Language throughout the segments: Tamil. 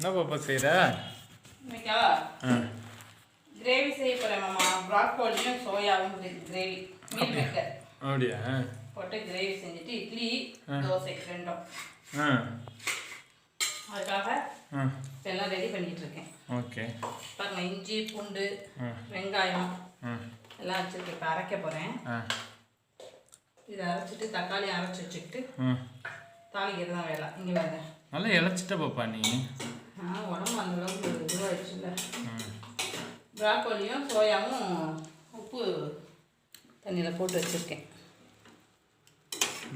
என்ன பாப்பா செய்கிற இன்னைக்கா? கிரேவி செய்ய போகிறேன் மாமா. ப்ராக்கோலியும் சோயாவும் கிரேவி. மீல் மேக்கர் அப்படியா? போட்டு கிரேவி செஞ்சுட்டு இட்லி தோசை ரெண்டும். அதுக்காக எல்லாம் ரெடி பண்ணிட்டு இருக்கேன். ஓகே. பாருங்க இஞ்சி பூண்டு வெங்காயம் எல்லாம் வச்சுருக்கேன். இப்போ அரைக்க போகிறேன் இதை அரைச்சிட்டு தக்காளி அரைச்சி வச்சுக்கிட்டு தாளிக்கிறது தான் வேலை. இங்கே வாங்க நல்லா இழைச்சிட்ட பாப்பா நீ. உடம்பு அந்த அளவுக்கு இதுவாகிடுச்சுல்ல ப்ராக்கோலியும் சோயாவும் உப்பு தண்ணியில் போட்டு வச்சுருக்கேன்.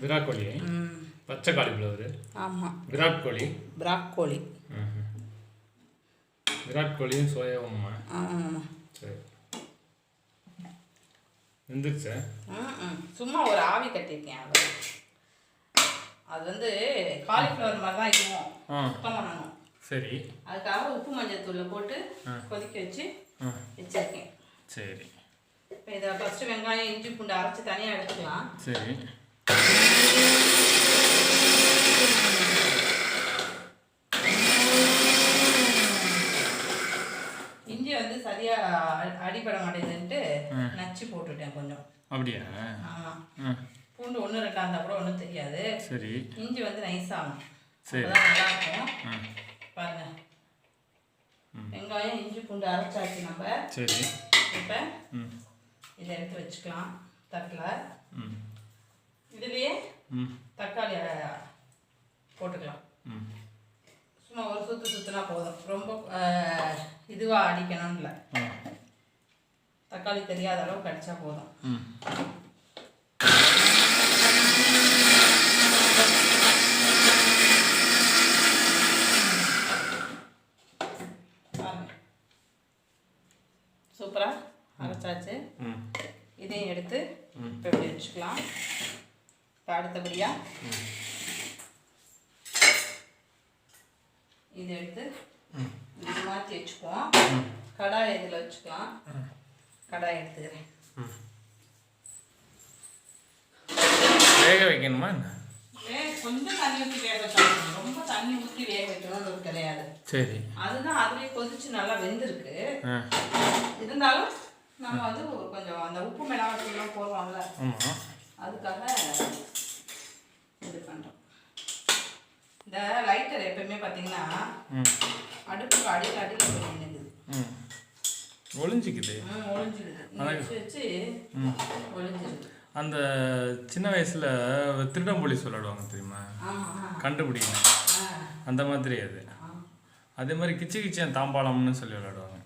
விராட் ம். பச்சை காலிஃப்ளவர்? ஆமாம் விராட் கோழி ப்ராக்கோலி ம் விராட் கோழியும் சோயாவும்மா ஆமாம் சரி. வெந்துருச்சா ம் சும்மா ஒரு ஆவி கட்டியிருக்கேன் அது. அது வந்து காலிஃப்ளவர் மாதிரி தான் இருக்கும் சுத்தம் பண்ணணும். சரி. அதுக்காக உப்பு மஞ்சள் தூளை போட்டு. கொதிக்க வச்சு வச்சிருக்கேன். சரி. இப்போ இதை ஃபஸ்ட்டு வெங்காயம் இஞ்சி பூண்டு அரைச்சி தனியாக எடுத்துக்கலாம். சரி. இஞ்சி வந்து சரியாக அடிபட மாட்டேங்குதுன்ட்டு. நச்சு போட்டுட்டேன் கொஞ்சம். அப்படியா? பூண்டு ஒன்று ரெண்டா இருந்தால் கூட ஒன்றும் தெரியாது. சரி. இஞ்சி வந்து நைஸாகும் சரி. நல்லா இருக்கும் பாருங்க. வெங்காயம் இஞ்சி பூண்டு அரைச்சாச்சு நம்ம. சரி. இப்போ இதை எடுத்து வச்சுக்கலாம் தட்டில். இதுலேயே தக்காளி போட்டுக்கலாம். சும்மா ஒரு சுற்று சுற்றுனா போதும். ரொம்ப இதுவாக ஆ. தக்காளி தெரியாத அளவுக்கு அடித்தா போதும் ம் பாருங்க சூப்பராக அரைச்சாச்சு. இதையும் எடுத்து. இப்போ இப்படி வச்சுக்கலாம். இப்போ அடுத்தபடியாக இதை எடுத்து மாற்றி வச்சுக்குவோம். கடாய் இதில் வச்சுக்கலாம். கடாய் எடுத்துக்கிறேன். வேக வைக்கணுமா கொஞ்சம் தண்ணி ஊற்றி வேக வச்சாலும் ரொம்ப தண்ணி ஊற்றி வேக வைக்கணும்னு கிடையாது. சரி. அதுதான் அதுலேயே கொதிச்சு நல்லா வெந்திருக்கு. இருந்தாலும் நம்ம வந்து கொஞ்சம் அந்த உப்பு மிளகாத்தூள்லாம் போடுறோம்ல ஆமாம் அதுக்காக இது பண்ணுறோம் இந்த லைட்டர் எப்பயுமே பார்த்தீங்கன்னா அடுப்புக்கு அடியில் அடியில் போய். ம். ஒளிஞ்சிக்குது. ஒளிஞ்சிடுது வச்சு ஒளிஞ்சிடுது அந்த சின்ன வயசில் திருடம்புலி சொல்லிடுவாங்க தெரியுமா? கண்டுபிடிக்கணும். அந்த மாதிரி அது. அதே மாதிரி கிச்சி கிச்சன் தாம்பாளம்னு சொல்லி விளையாடுவாங்க.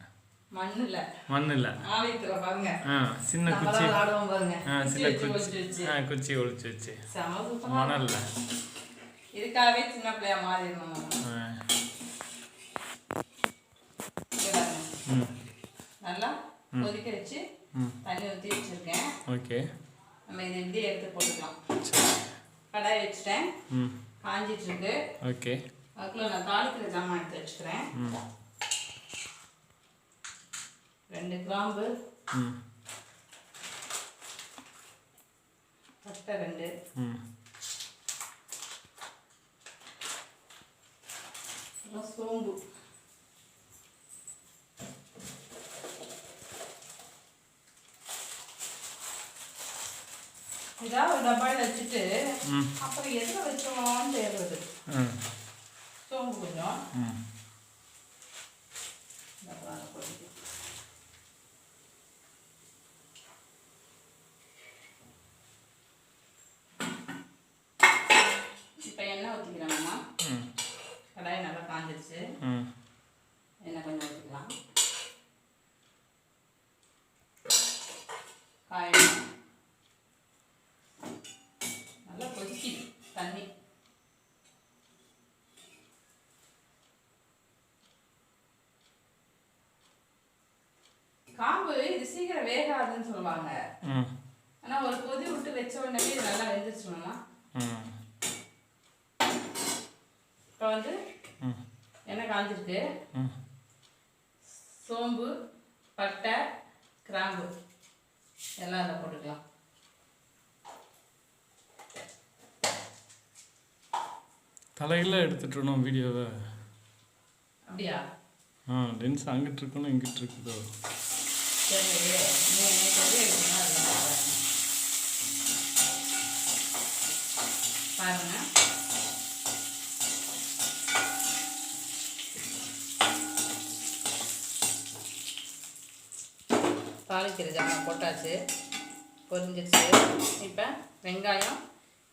மண்ணில். மண்ணில். ஆலயத்தில் பாருங்க. சின்ன குச்சி. பாருங்க. சின்ன குச்சி ஆ குச்சி ஒளிச்சு வச்சு. மணல்ல. இதுக்காகவே சின்ன பிள்ளையா மாறிடணும். நல்லா கொதிக்க வச்சு தண்ணி ஊற்றி வச்சிருக்கேன். ஓகே. நம்ம இதை இப்படியே எடுத்து போட்டுக்கலாம். கடாய் வச்சுட்டேன். காஞ்சிட்டு இருக்கு. ஓகே. அதுக்குள்ள நான் தாளிக்கிற ஜாமான் எடுத்து வச்சுக்கிறேன். ரெண்டு கிராம்பு. பட்டை ரெண்டு. சோம்பு. இதாக ஒரு டப்பாயில் வச்சுட்டு அப்புறம் எதில் வச்சோம்னு தேடுறது? சோம்பு கொஞ்சம் ம் டப்பாவில் போட்டு இப்போ எண்ணெய் ஊற்றிக்கிறேம்மா கடாய் நல்லா காஞ்சிருச்சு. எண்ணெய் கொஞ்சம் ஊற்றிக்கலாம் காயணும். நல்லா கொதிக்குது தண்ணி. காம்பு இது சீக்கிரம் வேகாதுன்னு சொல்லுவாங்க. ம். ஆனால் ஒரு கொதி விட்டு வச்ச உடனே இது நல்லா வெந்துருச்சுமாம்மா ம் இப்போ வந்து ம் எண்ணெய் காஞ்சிருக்கு. சோம்பு பட்டை கிராம்பு. எல்லாம் அதில் போட்டுக்கலாம். தலையில் எடுத்துட்டணும் வீடியோவை. அப்படியா? ஆ லென்ஸ் அங்கிட்டு இருக்கணும் இங்கிட்டு இருக்குதோ? சரி நீ எனக்கு எது எடுக்கணும் அதெல்லாம் பாருங்க பாருங்க தாளிக்கிற ஜாமான் போட்டாச்சு பொரிஞ்சிருச்சு இப்போ வெங்காயம்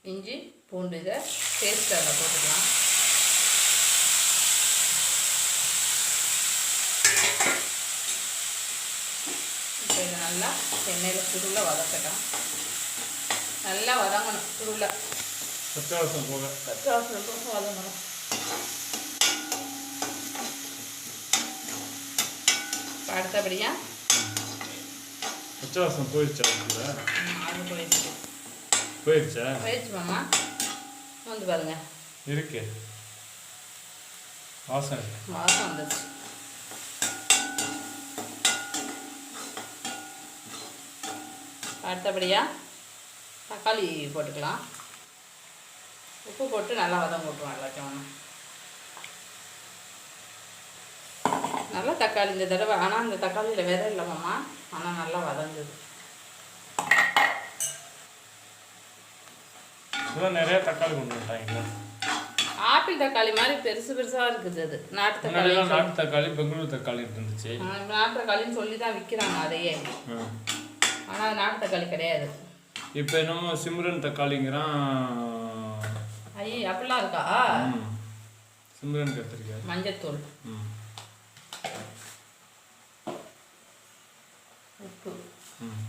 இஞ்சி பூண்டு இதை பேஸ்ட் அதில் போட்டுக்கலாம். இப்போ இதை நல்லா எண்ணெயில் சுருள வதக்கட்டும். நல்லா வதங்கணும் சுருள. பச்சைவாசம் போக பத்து வாசல் போக வதங்கணும் அடுத்தபடியாக பச்சைவாசம் போயிடுச்சா அது போயிடுச்சு. போயிடுச்சா? போயிடுச்சு மாமா. வந்து பாருங்க. இருக்கு. வாசம் வாசம் வந்துச்சு அடுத்தபடியாக தக்காளி போட்டுக்கலாம். உப்பு போட்டு நல்லா வதங்க விட்டுருவோம் எல்லாத்தையும் ஒன்று நல்லா தக்காளி இந்த தடவை. ஆனால் இந்த தக்காளியில் விதை இல்லை மாமா. ஆனால் நல்லா வதங்குது. நிறைய தக்காளி கொண்டு வந்துட்டாங்க. ஆப்பிள் தக்காளி மாதிரி பெருசு பெருசாக இருக்குது அது. நாட்டு தக்காளி நாட்டு தக்காளி பெங்களூர் தக்காளி இருந்துச்சு. நாட்டு தக்காளின்னு சொல்லி தான் விற்கிறாங்க அதையே. ஆனால் நாட்டு தக்காளி கிடையாது. இப்போ என்னமோ சிம்ரன் தக்காளிங்கிறான். ஐயே அப்படிலாம் இருக்கா. சிம்ரன் கத்திரிக்காய். மஞ்சத்தூள். ம். உப்பு. ம்.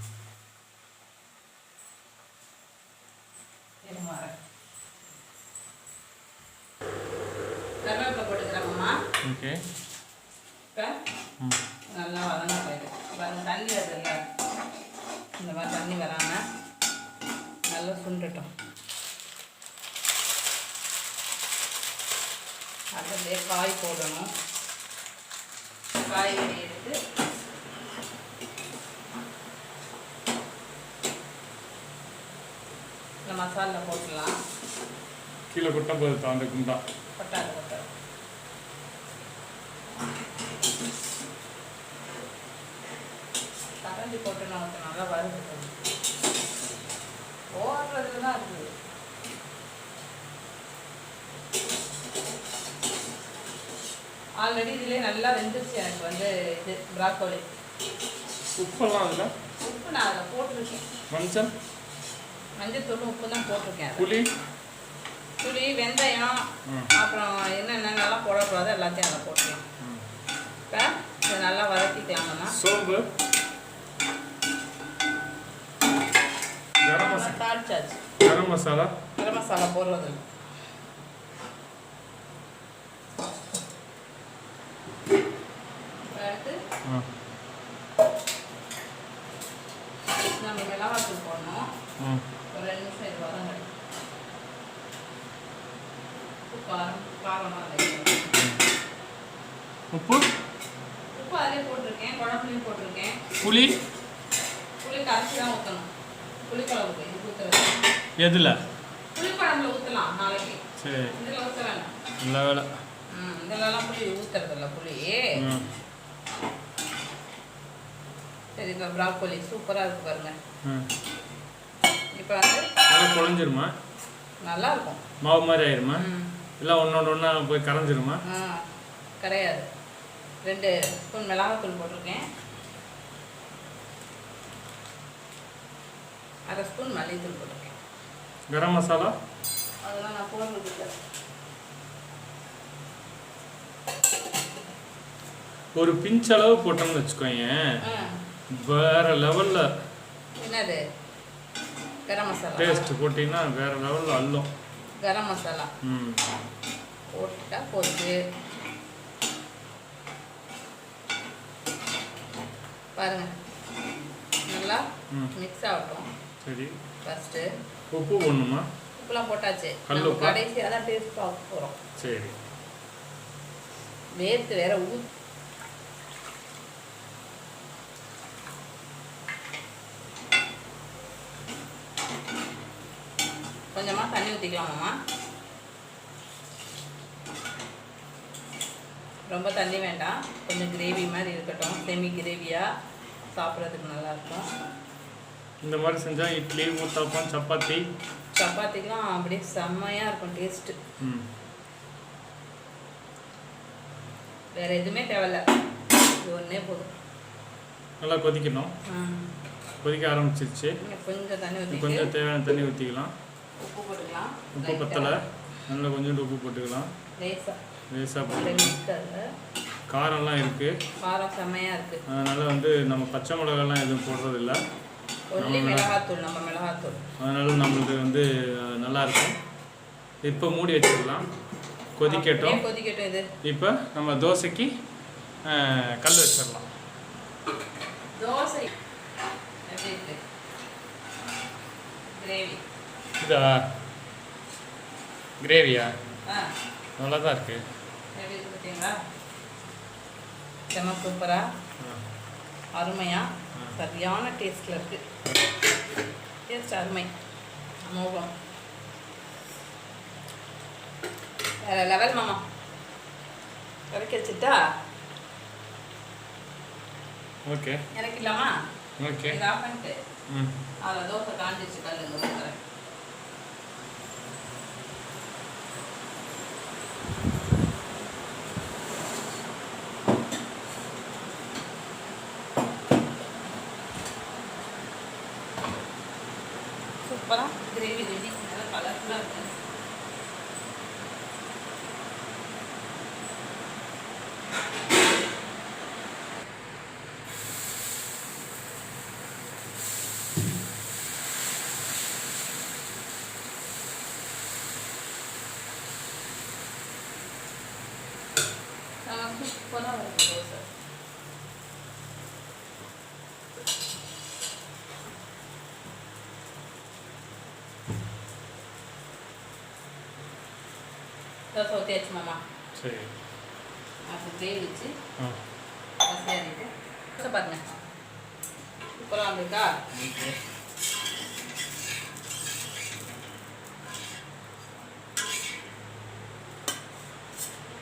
இருங்க வரேன். கருவேப்பிலை போட்டுக்கிறோம்மா. ஓகே. இப்போ நல்லா வதங்க போயிடு பாருங்க தண்ணி வருதுல்ல இந்த மாதிரி தண்ணி வராமல் நல்லா சுண்டட்டும். அதிலே காய் போடணும். காய்கறி எடுத்து மசாலா போட்டுடலாம் கீழே கொட்ட போகுது அந்த குண்டா. கொட்டாது கொட்டாது கரண்டி போட்டு நமக்கு நல்லா வருது ஓடுறதுல தான் இருக்குது ஆல்ரெடி இதுலேயே நல்லா வெந்துருச்சு எனக்கு வந்து இது ப்ராக்கோலி உப்பெல்லாம் அதில்? உப்பு நான் அதில் போட்டிருக்கேன். மஞ்சள்? மஞ்சள் தூள் உப்பு தான் போட்டிருக்கேன். புளி? புளி வெந்தயம். அப்புறம் என்னென்னலாம் போடக்கூடாதோ எல்லாத்தையும் அதில் போட்டுக்கலாம். ம். இப்போ இதை நல்லா வதக்கிக்கலாங்கண்ணா சோம்பு. கரம் மசாலா தாளிச்சாச்சு. கரம் மசாலா. கரம் மசாலா போடுறது. நம்ம மிளகாத்தூள் போடணும். ஒரு ரெண்டு நிமிஷம் இது வதங்க உப்பு? காரம் காரமாக உப்பு உப்பு அதிலே போட்டிருக்கேன் குழம்புலையும் போட்டிருக்கேன் புளி? புளி கரைச்சி தான் ஊற்றணும் புளிக்குழம்புக்கு இது ஊற்றுறது எதில்? புளிக்குழம்புல ஊற்றலாம் நாளைக்கு சரி. இதில் ஊற்ற வேண்டாம் நல்ல வேலை ம். இதெல்லாம் புளி ஊற்றுறதில்ல புளி சரி இந்த ப்ராக்கோலி சூப்பராக இருக்கு பாருங்க. ம். வந்து நல்லா குழஞ்சிருமா? நல்லா இருக்கும் மாவு மாதிரி ஆயிருமா? இல்லை ஒன்றோட ஒன்றா போய் கரைஞ்சிருமா? கிடையாது ரெண்டு ஸ்பூன் மிளகாத்தூள் போட்டிருக்கேன். அரை ஸ்பூன் மல்லித்தூள் போட்டிருக்கேன். கரம் மசாலா? அதெல்லாம் நான் போடுறது ஒரு பிஞ்ச் அளவு போட்டோம்னு வச்சுக்கோங்க வேற லெவலில் என்னது? கரம் மசாலா. டேஸ்ட் போட்டிங்கன்னா வேற லெவலில் அள்ளும். கரம் மசாலா. ம். போட்டுட்டா போச்சு. பாருங்க. நல்லா மிக்ஸ் ஆகட்டும். சரி. ஃபஸ்ட்டு உப்பு போடணுமா? உப்புலாம் போட்டாச்சு? கடைசியாக தான் டேஸ்ட் பார்க்க போகிறோம் சரி. வேர்த்து வேற ஊ கொஞ்சமாக தண்ணி ஊற்றிக்கலாமாம்மா ரொம்ப தண்ணி வேண்டாம். கொஞ்சம் கிரேவி மாதிரி இருக்கட்டும். செமி கிரேவியாக சாப்பிட்றதுக்கு நல்லாயிருக்கும் இந்த மாதிரி செஞ்சால் இட்லி ஊத்தாப்பம் சப்பாத்தி. சப்பாத்திக்கெலாம் அப்படியே செம்மையாக இருக்கும் டேஸ்ட்டு வேறு எதுவுமே தேவையில்ல. இது ஒன்றே போதும். நல்லா கொதிக்கணும். கொதிக்க ஆரம்பிச்சிருச்சு. கொஞ்சம் தண்ணி கொஞ்சம் தேவையான தண்ணி ஊற்றிக்கலாம் உப்பு போட்டுக்கலாம். உப்பு பத்தலை. நல்லா கொஞ்சோண்டு உப்பு போட்டுக்கலாம். லேசாக லேசாக போட்டு நிற்காது காரம்லாம் இருக்குது காரம் செம்மையாக இருக்குது அதனால் வந்து நம்ம பச்சை மிளகாலாம் எதுவும் போடுறதில்ல. மிளகாத்தூள் நம்ம மிளகாத்தூள். அதனால நம்மளுக்கு வந்து நல்லா இருக்கும். இப்போ மூடி வச்சிடலாம் கொதிக்கட்டும். அப்படியே கொதிக்கட்டும் இது? இப்போ நம்ம தோசைக்கு கல் வச்சிடலாம். தோசை. கிரேவி இதா? கிரேவியா ஆ. நல்லா தான் இருக்குது இருக்கு செம்ம சூப்பராக அருமையாக சரியான டேஸ்ட்டில் இருக்கு. டேஸ்ட் அருமை. அமோகம் வேற லெவல் மாமா. இறக்கி வச்சுட்டா? ஓகே இறக்கிடலாமா ஓகே ஆஃப் பண்ணிட்டு அதில் தோசை காஞ்சிச்சு கல்லுங்க ஊற்றுறேன் சூப்பராக கிரேவி ரெடி நல்லா கலர்ஃபுல்லாக இருக்கு சூப்பராக இருக்கு தோசை தோசை ஊற்றியாச்சு மாமா சரி. அப்படி கிரேவி வச்சு ஆ. பசியாரிட்டு தோசை பாருங்க சூப்பராக வந்திருக்கா?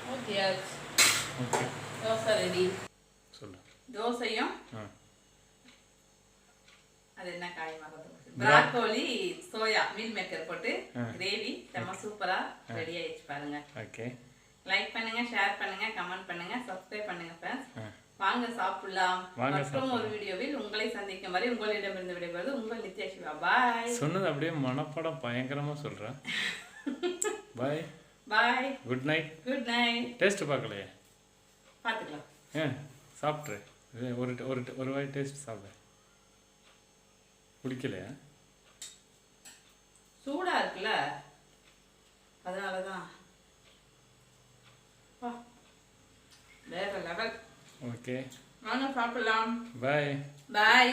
ஊற்றியாச்சு தோசை ரெடி சொல்லு. தோசையும் அது என்ன காய் பிராக்கோலி சோயா மீல் மேக்கர் போட்டு. கிரேவி செம்ம சூப்பரா ரெடி ஆயிடுச்சு பாருங்க. ஓகே லைக் பண்ணுங்க ஷேர் பண்ணுங்க கமெண்ட் பண்ணுங்க சப்ஸ்கிரைப் பண்ணுங்க ஃப்ரெண்ட்ஸ் வாங்க சாப்பிடலாம். மற்றும் ஒரு வீடியோவில் உங்களை சந்திக்கும் வரை உங்களிடமிருந்து விடைபெறுவது உங்கள் நித்யா சிவா. பாய் சொன்னது அப்படியே மனப்படம் பயங்கரமாக சொல்கிறேன் bye bye good night good night taste பார்க்கலையே? பார்த்துக்கலாம். ஏன் சாப்பிட்ரு ஒரு ஒரு ஒரு வாய் டேஸ்ட் சாப்பிடு. பிடிக்கலையா சூடா இருக்குல்ல? அதனால தான் வேற லெவல் ஓகே வாங்க சாப்பிடலாம். பாய் பாய்